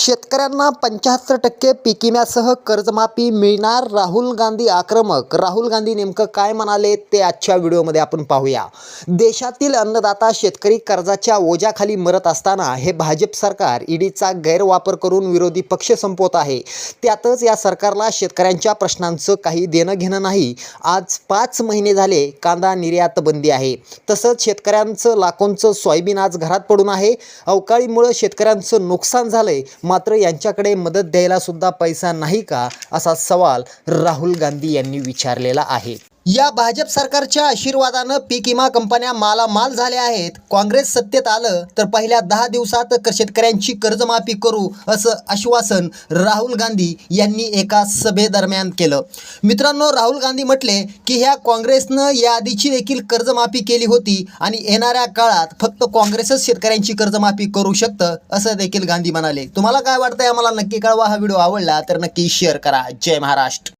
शेतकऱ्यांना पंच्याहत्तर टक्के पिकिम्यासह कर्जमाफी मिळणार राहुल गांधी आक्रमक. राहुल गांधी नेमकं काय म्हणाले ते आजच्या व्हिडिओमध्ये आपण पाहूया. देशातील अन्नदाता शेतकरी कर्जाच्या ओझ्याखाली मरत असताना हे भाजप सरकार ईडीचा गैरवापर करून विरोधी पक्ष संपवत आहे. त्यातच या सरकारला शेतकऱ्यांच्या प्रश्नांचं काही देणं घेणं नाही. आज पाच महिने झाले कांदा निर्यात बंदी आहे. तसंच शेतकऱ्यांचं लाखोंचं सोयाबीन आज घरात पडून आहे. अवकाळीमुळं शेतकऱ्यांचं नुकसान झालंय. मात्र यांच्याकडे मदत द्यायला सुद्धा पैसा नाही का असा सवाल राहुल गांधी यांनी विचारलेला आहे. या भाजप सरकारच्या आशीर्वादानं पीक विमा कंपन्या मालामाल झाल्या आहेत. काँग्रेस सत्तेत आलं तर पहिल्या दहा दिवसात शेतकऱ्यांची कर्जमाफी करू असं आश्वासन राहुल गांधी यांनी एका सभेदरम्यान केलं. मित्रांनो राहुल गांधी म्हटले की ह्या काँग्रेसनं याआधीची देखील कर्जमाफी केली होती आणि येणाऱ्या काळात फक्त काँग्रेसच शेतकऱ्यांची कर्जमाफी करू शकतं असं देखील गांधी म्हणाले. तुम्हाला काय वाटतंय? आम्हाला नक्की कळवा. हा व्हिडिओ आवडला तर नक्की शेअर करा. जय महाराष्ट्र.